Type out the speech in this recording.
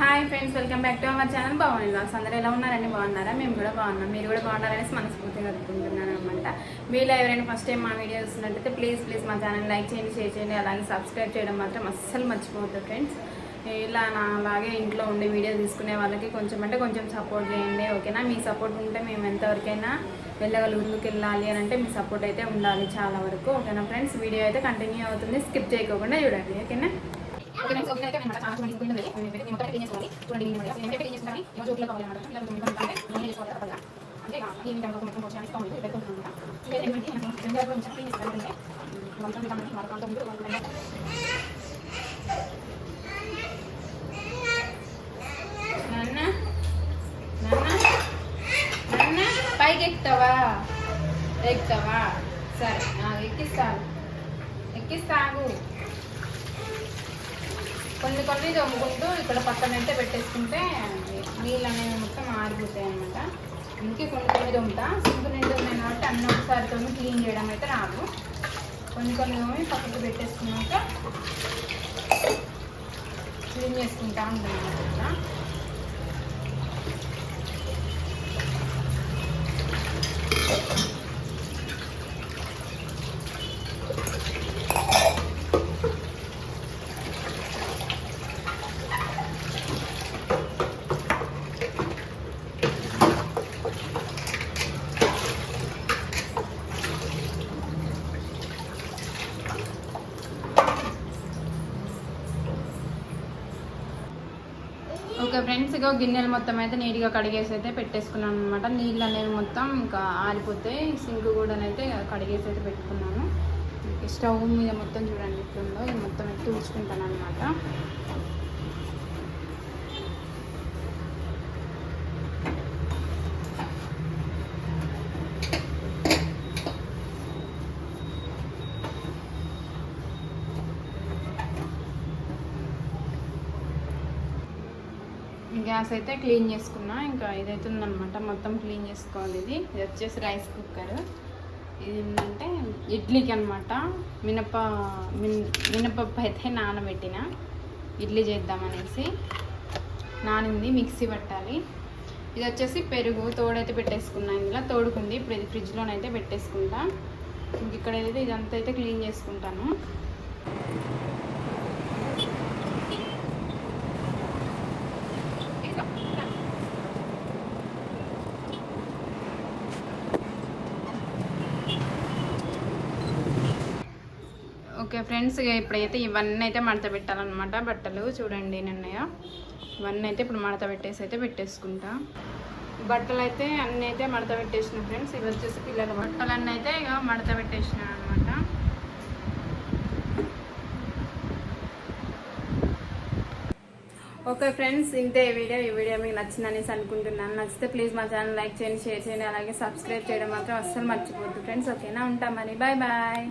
Hi friends welcome back to our channel. బాగుంది లాస్ అందరూ ఎలా ఉన్నారండి? బాగున్నారా? మేము కూడా బాగున్నాం. మీరు కూడా బాగున్నారనేసి మనస్ఫూర్తిగా అనుకుంటున్నాను అనమాట మీలో ఎవరైనా ఫస్ట్ టైం మా వీడియో చూస్తున్నట్టయితే ప్లీజ్ ప్లీజ్ మా ఛానల్ లైక్ చేయండి షేర్ చేయండి అలాగే సబ్స్క్రైబ్ చేయడం మాత్రం అస్సలు మర్చిపోవద్దు ఫ్రెండ్స్ ఇలా నా అలాగే ఇంట్లో ఉండి వీడియో తీసుకునే వాళ్ళకి కొంచెం అంటే కొంచెం సపోర్ట్ చేయండి ఓకేనా? మీ సపోర్ట్ ఉంటే మేము ఎంతవరకైనా వెళ్ళగలుగుతుకి వెళ్ళాలి అని అంటే మీ సపోర్ట్ అయితే ఉండాలి చాలా వరకు ఓకేనా ఫ్రెండ్స్ వీడియో అయితే కంటిన్యూ అవుతుంది. స్కిప్ చేయకోకుండా చూడండి ఓకేనా? ఓకే ఫ్రెండ్స్ ఓకే అయితే మేము చాలా మంది గుండె వెళ్ళి మొత్తం క్లీన్ చేసుకోవాలి చూడండి నేను నేను క్లీన్ చేసుకుంటాను కావాలి ఇలా అంటే నేను చేసుకోవాలి తప్పగా అంటే ఈ మొత్తం వచ్చి పెట్టుకుంటున్నాను ఏంటంటే రెండు క్లీన్ మొత్తం మరొక ముందు నాన్న? నాన్న? నాన్న? పైకి ఎక్కుతావా? ఎక్కుతావా? సరే. ఎక్కిస్తాను. ఎక్కిస్తాను. కొన్ని కొన్ని తోముకుంటూ ఇక్కడ పక్కన అయితే పెట్టేసుకుంటే నీళ్ళు అనేవి మొత్తం ఆరిపోతాయి అనమాట అందుకే కొన్ని కొన్ని తోముతా. సింక్ నిండు ఉన్నాయి కాబట్టి అన్ని ఒకసారి క్లీన్ చేయడం అయితే రాదు. కొన్ని కొన్ని తోమి పక్కకి పెట్టేసుకున్నాక క్లీన్ చేసుకుంటా ఉంటుంది అనమాట ఇంకా ఫ్రెండ్స్ ఇక గిన్నెలు మొత్తం అయితే నీట్గా కడిగేసి అయితే పెట్టేసుకున్నాను అనమాట నీళ్ళు అనేవి మొత్తం ఇంకా ఆరిపోతాయి సింక్ కూడా అయితే కడిగేసి అయితే పెట్టుకున్నాను. స్టవ్ మీద మొత్తం చూడండి ఇట్లుందో ఇది మొత్తం అయితే తుడుచుకుంటాను అనమాట గ్యాస్ అయితే క్లీన్ చేసుకున్నా. ఇంకా ఇదైతే ఉందన్నమాట. మొత్తం క్లీన్ చేసుకోవాలి ఇది. ఇది వచ్చేసి రైస్ కుక్కర్. ఇది ఏంటంటే ఇడ్లీకి అనమాట మినప మిన్ మినపప్పు అయితే నానబెట్టిన. ఇడ్లీ చేద్దామనేసి నానింది. మిక్సీ పట్టాలి. ఇది వచ్చేసి పెరుగు తోడైతే పెట్టేసుకున్నా ఇందులో. తోడుకుంది. ఇప్పుడు ఇది ఫ్రిడ్జ్లోనైతే పెట్టేసుకుంటా. ఇంక ఇక్కడ ఏదైతే ఇదంతా అయితే క్లీన్ చేసుకుంటాను. ఓకే ఫ్రెండ్స్ ఇక ఇప్పుడైతే ఇవన్నీ అయితే మడత పెట్టాలన్నమాట. బట్టలు చూడండి నిన్నయ్య. ఇవన్నీ అయితే ఇప్పుడు మడత పెట్టేసి అయితే పెట్టేసుకుంటా. బట్టలు అయితే అన్నీ అయితే మడత పెట్టేసిన ఫ్రెండ్స్. ఇవి వచ్చేసి పిల్లల బట్టలన్నీ అయితే ఇక మడత పెట్టేసిన అనమాట ఓకే ఫ్రెండ్స్ ఇంతే ఈ వీడియో. ఈ వీడియో మీకు నచ్చిందనేసి అనుకుంటున్నాను. నచ్చితే ప్లీజ్ మా ఛానల్ లైక్ చేయండి షేర్ చేయండి అలాగే సబ్స్క్రైబ్ చేయడం మాత్రం అస్సలు మర్చిపోద్దు ఫ్రెండ్స్ ఓకేనా? ఉంటాం మరి. Bye bye.